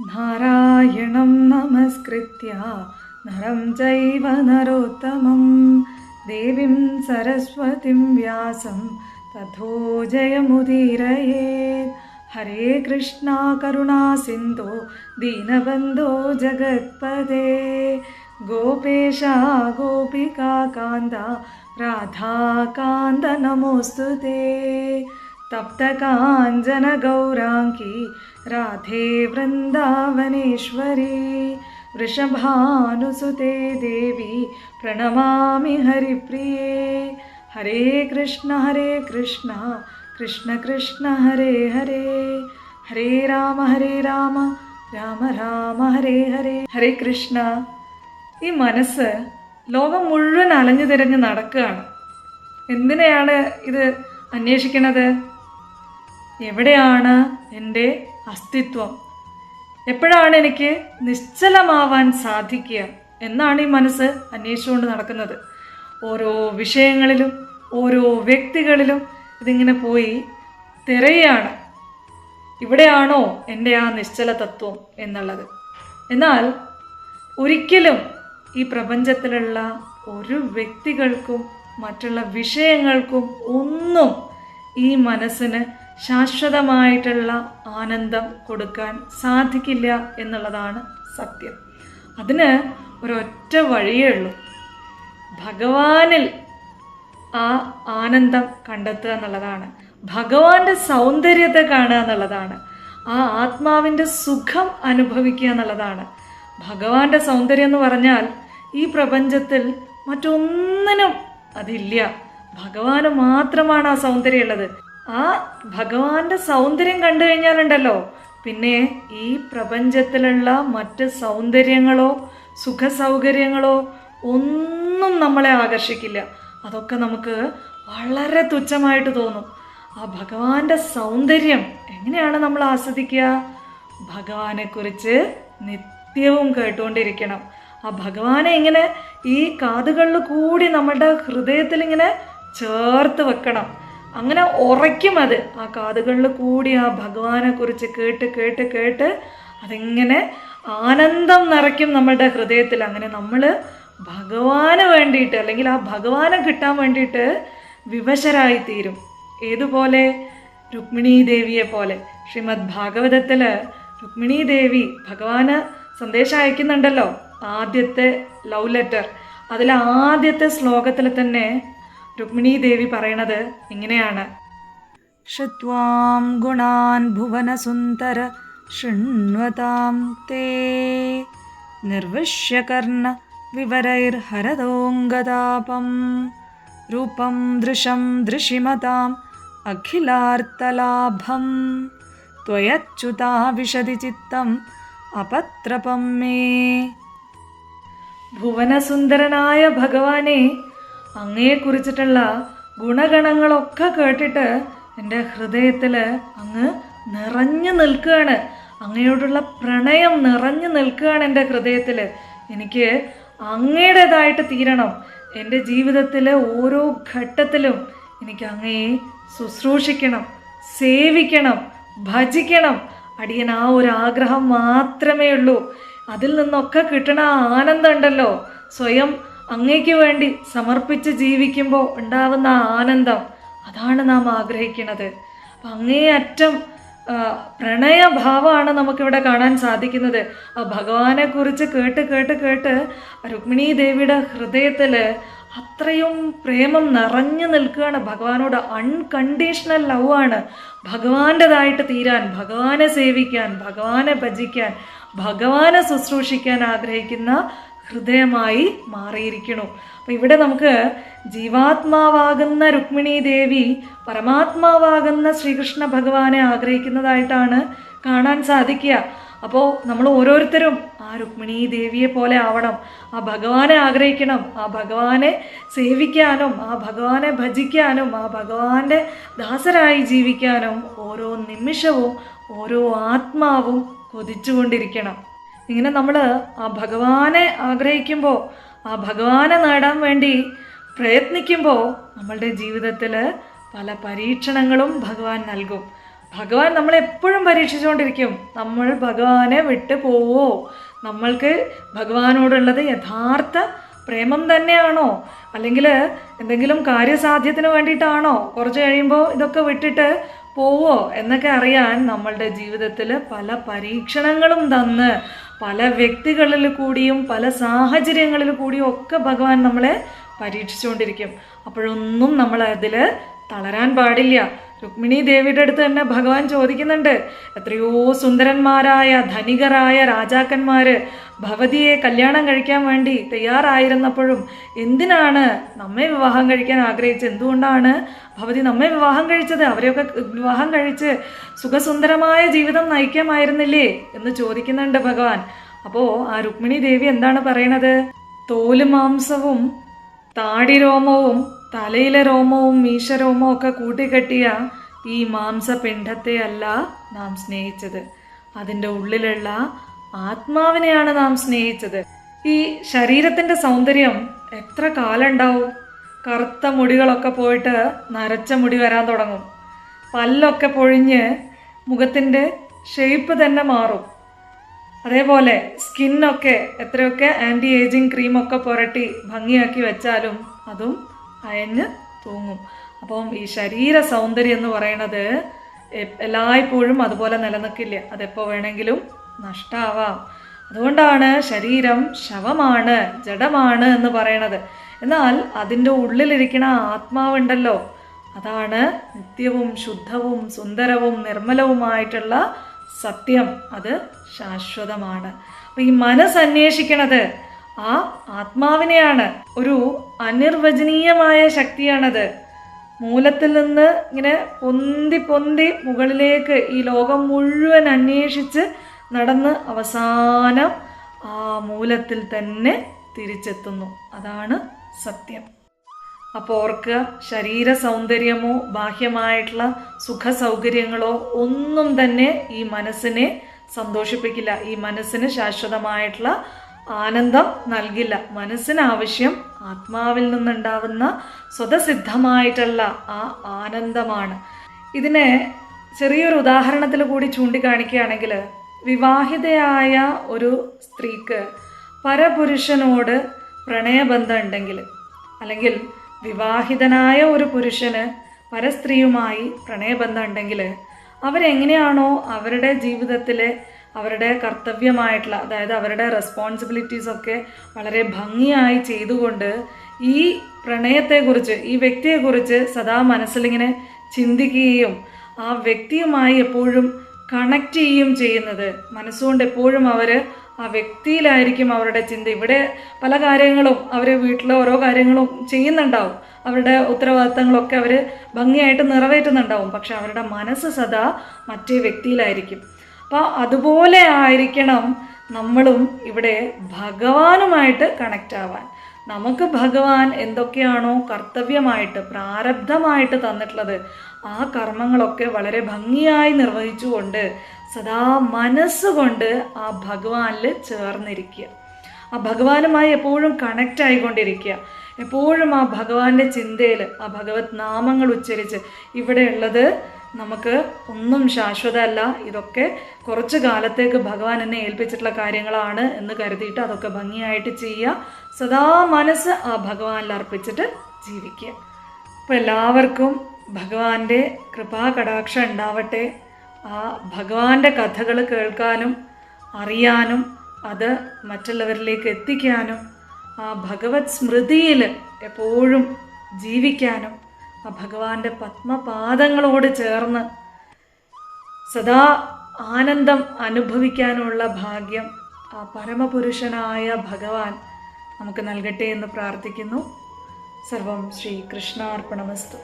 नारायणं नमस्कृत्य नरं चैव नरोत्तमं देवीं सरस्वतीं व्यासं तथो तथोजयमुदीरये हरे कृष्णा करुणा सिन्धो दीनबन्धो जगत्पदे गोपेशा गोपिका कान्दा राधाकान्द नमोऽस्तु ते। ഗൗരാംഗി രാധേ വൃന്ദാവനേശ്വരി वृषभानुसुते ദേവി പ്രണമാമി हरिप्रिये ഹരേ കൃഷ്ണ ഹരേ കൃഷ്ണ കൃഷ്ണ കൃഷ്ണ ഹരേ ഹരേ. ഹരേ രാമ ഹരേ രാമ രാമ രാമ ഹരേ ഹരേ. ഹരേ കൃഷ്ണ ഈ മനസ്സ് ലോകം മുഴുവൻ അലഞ്ഞു തിരഞ്ഞ് നടക്കുകയാണ്. എന്തിനെയാണ് ഇത് അന്വേഷിക്കണത്? എവിടെയാണ് എന്റെ അസ്തിത്വം? എപ്പോഴാണ് എനിക്ക് നിശ്ചലമാവാൻ സാധിക്കുക എന്നാണ് ഈ മനസ്സ് അന്വേഷിച്ചുകൊണ്ട് നടക്കുന്നത്. ഓരോ വിഷയങ്ങളിലും ഓരോ വ്യക്തികളിലും ഇതിങ്ങനെ പോയി തിരയാണ്. ഇവിടെയാണോ എന്റെ ആ നിശ്ചല തത്വം എന്നുള്ളത്? എന്നാൽ ഒരിക്കലും ഈ പ്രപഞ്ചത്തിലുള്ള ഒരു വ്യക്തികൾക്കും മറ്റുള്ള വിഷയങ്ങൾക്കും ഒന്നും ഈ മനസ്സിന് ശാശ്വതമായിട്ടുള്ള ആനന്ദം കൊടുക്കാൻ സാധിക്കില്ല എന്നുള്ളതാണ് സത്യം. അതിന് ഒരൊറ്റ വഴിയേ ഉള്ളൂ. ഭഗവാനിൽ ആ ആനന്ദം കണ്ടെത്തുക എന്നുള്ളതാണ്. ഭഗവാന്റെ സൗന്ദര്യത്തെ കാണുക എന്നുള്ളതാണ്. ആ ആത്മാവിന്റെ സുഖം അനുഭവിക്കുക എന്നുള്ളതാണ്. ഭഗവാന്റെ സൗന്ദര്യം എന്ന് പറഞ്ഞാൽ ഈ പ്രപഞ്ചത്തിൽ മറ്റൊന്നിനും അതില്ല. ഭഗവാന് മാത്രമാണ് ആ സൗന്ദര്യം ഉള്ളത്. ആ ഭഗവാന്റെ സൗന്ദര്യം കണ്ടു കഴിഞ്ഞാലുണ്ടല്ലോ. പിന്നെ ഈ പ്രപഞ്ചത്തിലുള്ള മറ്റ് സൗന്ദര്യങ്ങളോ സുഖസൗകര്യങ്ങളോ ഒന്നും നമ്മളെ ആകർഷിക്കില്ല. അതൊക്കെ നമുക്ക് വളരെ തുച്ഛമായിട്ട് തോന്നും. ആ ഭഗവാന്റെ സൗന്ദര്യം എങ്ങനെയാണ് നമ്മൾ ആസ്വദിക്കുക? ഭഗവാനെക്കുറിച്ച് നിത്യവും കേട്ടുകൊണ്ടിരിക്കണം. ആ ഭഗവാനെ ഇങ്ങനെ ഈ കാതുകളിൽ കൂടി നമ്മളുടെ ഹൃദയത്തിൽ ഇങ്ങനെ ചേർത്ത് വെക്കണം. അങ്ങനെ ഉറയ്ക്കും അത്. ആ കാതുകളിൽ കൂടി ആ ഭഗവാനെ കുറിച്ച് കേട്ട് കേട്ട് കേട്ട് അതിങ്ങനെ ആനന്ദം നിറയ്ക്കും നമ്മുടെ ഹൃദയത്തിൽ. അങ്ങനെ നമ്മൾ ഭഗവാന് വേണ്ടിയിട്ട് അല്ലെങ്കിൽ ആ ഭഗവാനെ കിട്ടാൻ വേണ്ടിയിട്ട് വിവശരായി തീരും ഏതുപോലെ? രുക്മിണി ദേവിയെ പോലെ. ശ്രീമദ് ഭാഗവതത്തിൽ രുക്മിണി ദേവി ഭഗവാന് സന്ദേശം അയക്കുന്നുണ്ടല്ലോ ആദ്യത്തെ ലവ് ലെറ്റർ. അതിൽ ആദ്യത്തെ ശ്ലോകത്തിൽ തന്നെ രുക്മിണി ദേവി പറയണത് ഇങ്ങനെയാണ്. ഷത്വാം ഗുണാൻ ഭുവനസുന്ദര ശൃണ്വതാം തേ. നിർവിശ്യകർണ വിവരൈർഹരതോങ്കതാപം രൂപം ദൃശം ദൃശിമതാം അഖിലാർത്തലാഭം. ത്വയച്യുതാ വിശതി ചിത്തം അപത്രപം മേ. ഭുവനസുന്ദരനായ ഭഗവാനെ അങ്ങയെക്കുറിച്ചിട്ടുള്ള ഗുണഗണങ്ങളൊക്കെ കേട്ടിട്ട് എന്റെ ഹൃദയത്തിൽ അങ്ങ് നിറഞ്ഞു നിൽക്കുകയാണ്. അങ്ങയോടുള്ള പ്രണയം നിറഞ്ഞു നിൽക്കുകയാണ് എന്റെ ഹൃദയത്തിൽ എനിക്ക് അങ്ങയുടേതായിട്ട് തീരണം. എന്റെ ജീവിതത്തിലെ ഓരോ ഘട്ടത്തിലും എനിക്ക് അങ്ങയെ ശുശ്രൂഷിക്കണം സേവിക്കണം ഭജിക്കണം. അടിയൻ ആ ഒരു ആഗ്രഹം മാത്രമേ ഉള്ളൂ. അതിൽ നിന്നൊക്കെ കിട്ടണ ആനന്ദം ഉണ്ടല്ലോ. സ്വയം അങ്ങയ്ക്ക് വേണ്ടി സമർപ്പിച്ച് ജീവിക്കുമ്പോൾ ഉണ്ടാവുന്ന ആനന്ദം അതാണ് നാം ആഗ്രഹിക്കുന്നത്. അപ്പം അങ്ങേയറ്റം പ്രണയഭാവമാണ് നമുക്കിവിടെ കാണാൻ സാധിക്കുന്നത്. ആ ഭഗവാനെ കുറിച്ച് കേട്ട് കേട്ട് കേട്ട് രുക്മിണി ദേവിയുടെ ഹൃദയത്തിൽ അത്രയും പ്രേമം നിറഞ്ഞു നിൽക്കുകയാണ്. ഭഗവാനോട് അൺകണ്ടീഷണൽ ലവ് ആണ്. ഭഗവാന്റേതായിട്ട് തീരാൻ ഭഗവാനെ സേവിക്കാൻ ഭഗവാനെ ഭജിക്കാൻ ഭഗവാനെ ശുശ്രൂഷിക്കാൻ ആഗ്രഹിക്കുന്ന ഹൃദയമായി മാറിയിരിക്കണു അപ്പം ഇവിടെ നമുക്ക് ജീവാത്മാവാകുന്ന രുക്മിണി ദേവി പരമാത്മാവാകുന്ന ശ്രീകൃഷ്ണ ഭഗവാനെ ആഗ്രഹിക്കുന്നതായിട്ടാണ് കാണാൻ സാധിക്കുക. അപ്പോൾ നമ്മൾ ഓരോരുത്തരും ആ രുക്മിണി ദേവിയെ പോലെ ആവണം. ആ ഭഗവാനെ ആഗ്രഹിക്കണം. ആ ഭഗവാനെ സേവിക്കാനും ആ ഭഗവാനെ ഭജിക്കാനും ആ ഭഗവാന്റെ ദാസരായി ജീവിക്കാനും ഓരോ നിമിഷവും ഓരോ ആത്മാവും കൊതിച്ചുകൊണ്ടിരിക്കണം. ഇങ്ങനെ നമ്മൾ ആ ഭഗവാനെ ആഗ്രഹിക്കുമ്പോൾ ആ ഭഗവാനെ നേടാൻ വേണ്ടി പ്രയത്നിക്കുമ്പോൾ നമ്മളുടെ ജീവിതത്തിൽ പല പരീക്ഷണങ്ങളും ഭഗവാൻ നൽകും. ഭഗവാൻ നമ്മളെ എപ്പോഴും പരീക്ഷിച്ചുകൊണ്ടിരിക്കും. നമ്മൾ ഭഗവാനെ വിട്ടു പോവോ? നമ്മൾക്ക് ഭഗവാനോടുള്ളത് യഥാർത്ഥ പ്രേമം തന്നെയാണോ? അല്ലെങ്കിൽ എന്തെങ്കിലും കാര്യസാധ്യത്തിന് വേണ്ടിയിട്ടാണോ? കുറച്ച് കഴിയുമ്പോൾ ഇതൊക്കെ വിട്ടിട്ട് പോവോ? എന്നൊക്കെ അറിയാൻ നമ്മളുടെ ജീവിതത്തിൽ പല പരീക്ഷണങ്ങളും തന്ന് പല വ്യക്തികളിൽ കൂടിയും പല സാഹചര്യങ്ങളിൽ കൂടിയും ഒക്കെ ഭഗവാൻ നമ്മളെ പരീക്ഷിച്ചുകൊണ്ടിരിക്കും. അപ്പോഴൊന്നും നമ്മൾ അതിൽ തളരാൻ പാടില്ല. രുക്മിണി ദേവിയുടെ അടുത്ത് തന്നെ ഭഗവാൻ ചോദിക്കുന്നുണ്ട്. എത്രയോ സുന്ദരന്മാരായ ധനികരായ രാജാക്കന്മാർ ഭവതിയെ കല്യാണം കഴിക്കാൻ വേണ്ടി തയ്യാറായിരുന്നപ്പോഴും എന്തിനാണ് നമ്മെ വിവാഹം കഴിക്കാൻ ആഗ്രഹിച്ചത്? എന്തുകൊണ്ടാണ് ഭവതി നമ്മെ വിവാഹം കഴിച്ചത് അവരെയൊക്കെ വിവാഹം കഴിച്ച് സുഖസുന്ദരമായ ജീവിതം നയിക്കാമായിരുന്നില്ലേ എന്ന് ചോദിക്കുന്നുണ്ട് ഭഗവാൻ. അപ്പോൾ ആ രുക്മിണി ദേവി എന്താണ് പറയണത്? തോൽ മാംസവും താടിരോമവും തലയിലെ രോമവും മീശരോമവും ഒക്കെ കൂട്ടിക്കെട്ടിയ ഈ മാംസപിണ്ഡത്തെ അല്ല നാം സ്നേഹിച്ചത്. അതിന്റെ ഉള്ളിലുള്ള ആത്മാവിനെയാണ് നാം സ്നേഹിച്ചത്. ഈ ശരീരത്തിന്റെ സൗന്ദര്യം എത്ര കാലം ഉണ്ടാവും? കറുത്ത മുടികളൊക്കെ പോയിട്ട് നരച്ച മുടി വരാൻ തുടങ്ങും. പല്ലൊക്കെ പൊഴിഞ്ഞ് മുഖത്തിന്റെ ഷേപ്പ് തന്നെ മാറും. അതേപോലെ സ്കിന്നൊക്കെ എത്രയൊക്കെ ആന്റി ഏജിങ് ക്രീമൊക്കെ പുരട്ടി ഭംഗിയാക്കി വെച്ചാലും അതും അയഞ്ഞ് തൂങ്ങും. അപ്പം ഈ ശരീര സൗന്ദര്യം എന്ന് പറയണത് എല്ലായ്പ്പോഴും അതുപോലെ നിലനിൽക്കില്ല. അതെപ്പോൾ വേണമെങ്കിലും നഷ്ടാവാം. അതുകൊണ്ടാണ് ശരീരം ശവമാണ് ജഡമാണ് എന്ന് പറയണത്. എന്നാൽ അതിന്റെ ഉള്ളിലിരിക്കുന്ന ആത്മാവുണ്ടല്ലോ. അതാണ് നിത്യവും ശുദ്ധവും സുന്ദരവും നിർമ്മലവുമായിട്ടുള്ള സത്യം. അത് ശാശ്വതമാണ്. അപ്പം ഈ മനസ്സ് അന്വേഷിക്കണത് ആ ആത്മാവിനെയാണ്. ഒരു അനിർവചനീയമായ ശക്തിയാണത്. മൂലത്തിൽ നിന്ന് ഇങ്ങനെ പൊന്തി പൊന്തി മുകളിലേക്ക് ഈ ലോകം മുഴുവൻ അന്വേഷിച്ച് നടന്ന് അവസാനം ആ മൂലത്തിൽ തന്നെ തിരിച്ചെത്തുന്നു. അതാണ് സത്യം. അപ്പോൾ ഓർക്കുക ശരീര സൗന്ദര്യമോ ബാഹ്യമായിട്ടുള്ള സുഖ സൗകര്യങ്ങളോ ഒന്നും തന്നെ ഈ മനസ്സിനെ സന്തോഷിപ്പിക്കില്ല. ഈ മനസ്സിന് ശാശ്വതമായിട്ടുള്ള ആനന്ദം നൽകില്ല. മനസ്സിനാവശ്യം ആത്മാവിൽ നിന്നുണ്ടാവുന്ന സ്വതസിദ്ധമായിട്ടുള്ള ആ ആനന്ദമാണ്. ഇതിനെ ചെറിയൊരു ഉദാഹരണത്തിൽ കൂടി ചൂണ്ടിക്കാണിക്കുകയാണെങ്കിൽ വിവാഹിതയായ ഒരു സ്ത്രീക്ക് പരപുരുഷനോട് പ്രണയബന്ധം ഉണ്ടെങ്കിൽ അല്ലെങ്കിൽ വിവാഹിതനായ ഒരു പുരുഷന് പരസ്ത്രീയുമായി പ്രണയബന്ധം ഉണ്ടെങ്കിൽ അവരെങ്ങനെയാണോ അവരുടെ ജീവിതത്തിലെ അവരുടെ കർത്തവ്യമായിട്ടുള്ള അതായത് അവരുടെ റെസ്പോൺസിബിലിറ്റീസ് ഒക്കെ വളരെ ഭംഗിയായി ചെയ്തുകൊണ്ട് ഈ പ്രണയത്തെക്കുറിച്ച് ഈ വ്യക്തിയെക്കുറിച്ച് സദാ മനസ്സിലിങ്ങനെ ചിന്തിക്കുകയും ആ വ്യക്തിയുമായി എപ്പോഴും കണക്റ്റ് ചെയ്യുകയും ചെയ്യുന്നത് മനസ്സുകൊണ്ട് എപ്പോഴും അവർ ആ വ്യക്തിയിലായിരിക്കും അവരുടെ ചിന്ത. ഇവിടെ പല കാര്യങ്ങളും അവർ വീട്ടിലെ ഓരോ കാര്യങ്ങളും ചെയ്യുന്നുണ്ടാവും. അവരുടെ ഉത്തരവാദിത്തങ്ങളൊക്കെ അവർ ഭംഗിയായിട്ട് നിറവേറ്റുന്നുണ്ടാവും. പക്ഷെ അവരുടെ മനസ്സ് സദാ മറ്റേ വ്യക്തിയിലായിരിക്കും. അപ്പോൾ അതുപോലെ ആയിരിക്കണം നമ്മളും ഇവിടെ ഭഗവാനുമായിട്ട് കണക്റ്റ് ആവാൻ. നമുക്ക് ഭഗവാൻ എന്തൊക്കെയാണോ കർത്തവ്യമായിട്ട് പ്രാരബ്ധമായിട്ട് തന്നിട്ടുള്ളത് ആ കർമ്മങ്ങളൊക്കെ വളരെ ഭംഗിയായി നിർവഹിച്ചുകൊണ്ട് സദാ മനസ്സുകൊണ്ട് ആ ഭഗവാനിൽ ചേർന്നിരിക്കുക. ആ ഭഗവാനുമായി എപ്പോഴും കണക്റ്റ് ആയിക്കൊണ്ടിരിക്കുക. എപ്പോഴും ആ ഭഗവാന്റെ ചിന്തയിൽ ആ ഭഗവത് നാമങ്ങൾ ഉച്ചരിച്ച് ഇവിടെയുള്ളത് നമുക്ക് ഒന്നും ശാശ്വതമല്ല. ഇതൊക്കെ കുറച്ച് കാലത്തേക്ക് ഭഗവാൻ എന്നെ ഏൽപ്പിച്ചിട്ടുള്ള കാര്യങ്ങളാണ് എന്ന് കരുതിയിട്ട് അതൊക്കെ ഭംഗിയായിട്ട് ചെയ്യുക. സദാ മനസ്സ് ആ ഭഗവാനിൽ അർപ്പിച്ചിട്ട് ജീവിക്കുക. അപ്പോൾ എല്ലാവർക്കും ഭഗവാന്റെ കൃപാകടാക്ഷം ഉണ്ടാവട്ടെ. ആ ഭഗവാന്റെ കഥകൾ കേൾക്കാനും അറിയാനും അത് മറ്റുള്ളവരിലേക്ക് എത്തിക്കാനും ആ ഭഗവത് സ്മൃതിയിൽ എപ്പോഴും ജീവിക്കാനും ആ ഭഗവാന്റെ പത്മപാദങ്ങളോട് ചേർന്ന് സദാ ആനന്ദം അനുഭവിക്കാനുള്ള ഭാഗ്യം ആ പരമപുരുഷനായ ഭഗവാൻ നമുക്ക് നൽകട്ടെ എന്ന് പ്രാർത്ഥിക്കുന്നു. സർവം ശ്രീ കൃഷ്ണാർപ്പണമസ്തു